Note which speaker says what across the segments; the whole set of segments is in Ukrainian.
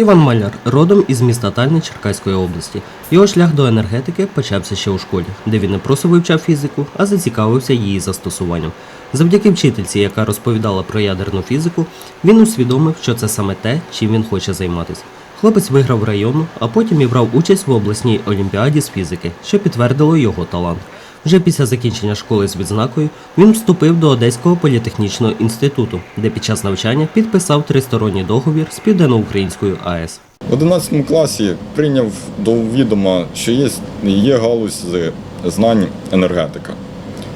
Speaker 1: Іван Маляр родом із міста Тальни Черкаської області. Його шлях до енергетики почався ще у школі, де він не просто вивчав фізику, а зацікавився її застосуванням. Завдяки вчительці, яка розповідала про ядерну фізику, він усвідомив, що це саме те, чим він хоче займатися. Хлопець виграв районну, а потім і брав участь в обласній олімпіаді з фізики, що підтвердило його талант. Вже після закінчення школи з відзнакою він вступив до Одеського політехнічного інституту, де під час навчання підписав тристоронній договір з Південноукраїнською АЕС.
Speaker 2: В 11 класі прийняв до відома, що є, є галузь знань енергетика.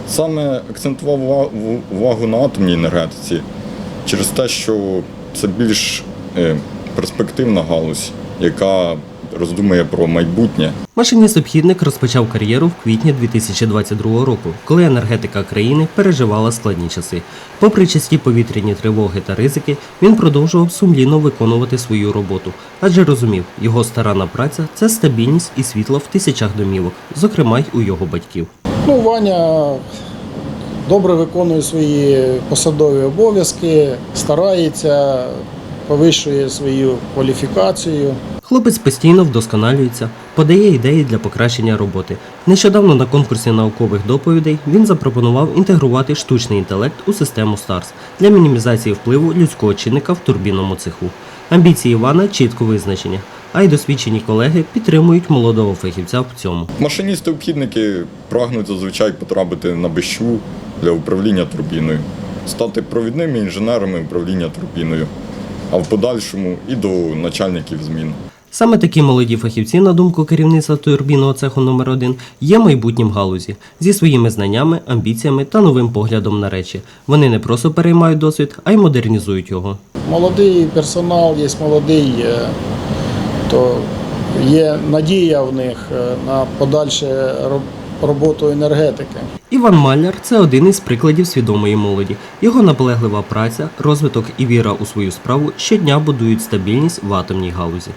Speaker 2: Саме акцентував увагу на атомній енергетиці через те, що це більш е, перспективна галузь, яка роздумує про майбутнє.
Speaker 1: Машиніст-обхідник розпочав кар'єру в квітні 2022 року, коли енергетика країни переживала складні часи. Попри часті повітряні тривоги та ризики, він продовжував сумлінно виконувати свою роботу, адже розумів, його старанна праця це стабільність і світло в тисячах домівок, зокрема й у його батьків.
Speaker 3: Ну, Ваня добре виконує свої посадові обов'язки, старається, повищує свою кваліфікацію.
Speaker 1: Хлопець постійно вдосконалюється, подає ідеї для покращення роботи. Нещодавно на конкурсі наукових доповідей він запропонував інтегрувати штучний інтелект у систему STARS для мінімізації впливу людського чинника в турбінному цеху. Амбіції Івана чітко визначені, а й досвідчені колеги підтримують молодого фахівця в цьому.
Speaker 2: Машиністи-обхідники прагнуть зазвичай потрапити на бещу для управління турбіною, стати провідними інженерами управління турбіною, а в подальшому і до начальників змін.
Speaker 1: Саме такі молоді фахівці, на думку керівництва турбінного цеху номер 1 є майбутнім галузі зі своїми знаннями, амбіціями та новим поглядом на речі. Вони не просто переймають досвід, а й модернізують його.
Speaker 3: Молодий персонал, є молодий, е, то є надія в них е, на подальше роботу енергетики.
Speaker 1: Іван Маляр це один із прикладів свідомої молоді. Його наполеглива праця, розвиток і віра у свою справу щодня будують стабільність в атомній галузі.